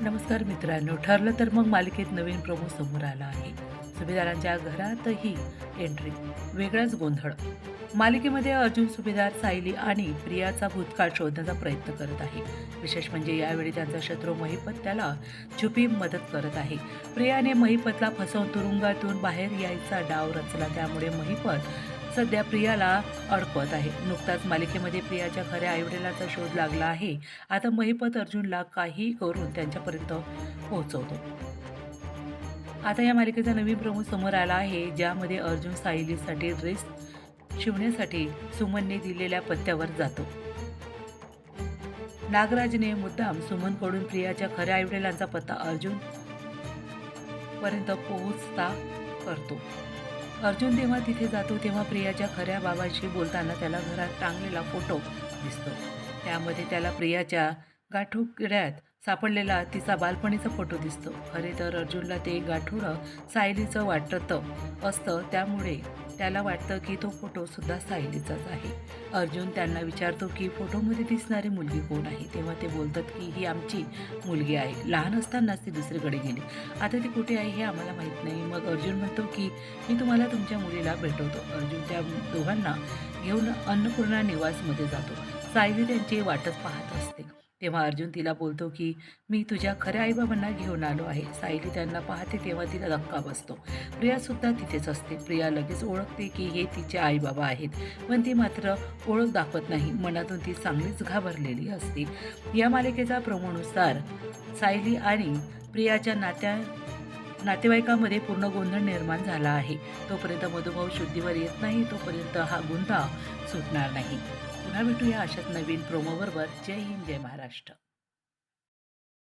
नमस्कार मित्रांनो ठरलं तर मग मालिकेत नवीन प्रमुख समोर आला आहे. सुभेदारांच्या घरातही एंट्री वेगळाच गोंधळ. मालिकेमध्ये अर्जुन सुभेदार सायली आणि प्रियाचा भूतकाळ शोधण्याचा प्रयत्न करत आहे. विशेष म्हणजे यावेळी त्यांचा शत्रू महिपत त्याला छुपी मदत करत आहे. प्रियाने महिपतला फसवून तुरुंगातून बाहेर यायचा डाव रचला त्यामुळे महिपत सध्या प्रियाला अडकवत आहे. नुकताच मालिकेमध्ये प्रियाच्या खऱ्या आईवडिलाचा शोध लागला आहे. आता महिपत अर्जुनला काही करून त्यांच्यापर्यंत पोहोचवतो. आता या मालिकेचा नवीन प्रमुख समोर आला आहे ज्यामध्ये अर्जुन सायलीसाठी ड्रेस शिवण्यासाठी सुमनने दिलेल्या पत्त्यावर जातो. नागराजने मुद्दाम सुमनकडून प्रियाच्या खऱ्या आईवडिलांचा पत्ता अर्जुन पर्यंत पोहोचता करतो. अर्जुन जेव्हा तिथे जातो तेव्हा प्रियाच्या खऱ्या बाबांशी बोलताना त्याला घरात टांगलेला फोटो दिसतो. त्यामध्ये त्याला प्रियाच्या गाठोकड्यात सापडलेला तिचा बालपणीचा फोटो दिसतो. खरे तर अर्जुनला ते गाठूर सायलीचं वाटत असतं. त्यामुळे त्याला वाटतं की तो फोटोसुद्धा सायलीचाच आहे. अर्जुन त्यांना विचारतो की फोटोमध्ये दिसणारी मुलगी कोण आहे? तेव्हा ते बोलतात की ही आमची मुलगी आहे. लहान असतानाच ती दुसरीकडे गेली. आता ती कुठे आहे हे आम्हाला माहीत नाही. मग अर्जुन म्हणतो की मी तुम्हाला तुमच्या मुलीला भेटवतो. अर्जुन त्या दोघांना घेऊन अन्नपूर्णा निवासमध्ये जातो. सायली त्यांची वाटच पाहत असते. तेव्हा अर्जुन तिला बोलतो की मी तुझ्या खऱ्या आईबाबांना घेऊन आलो आहे. सायली त्यांना पाहते तेव्हा तिला धक्का बसतो. प्रियासुद्धा तिथेच असते. प्रिया लगेच ओळखते की हे तिचे आईबाबा आहेत. पण ती मात्र ओळख दाखवत नाही. मनातून ती चांगलीच घाबरलेली असते. या मालिकेचा प्रमोनुसार सायली आणि प्रियाच्या नात्या नातेवाईकामध्ये पूर्ण गोंधळ निर्माण झाला आहे. तोपर्यंत मधुभाऊ शुद्धीवर येत नाही तोपर्यंत हा गुंता सुटणार नाही. पुन्हा भेटूया अशाच नवीन प्रोमोबरोबर जय हिंद जय महाराष्ट्र.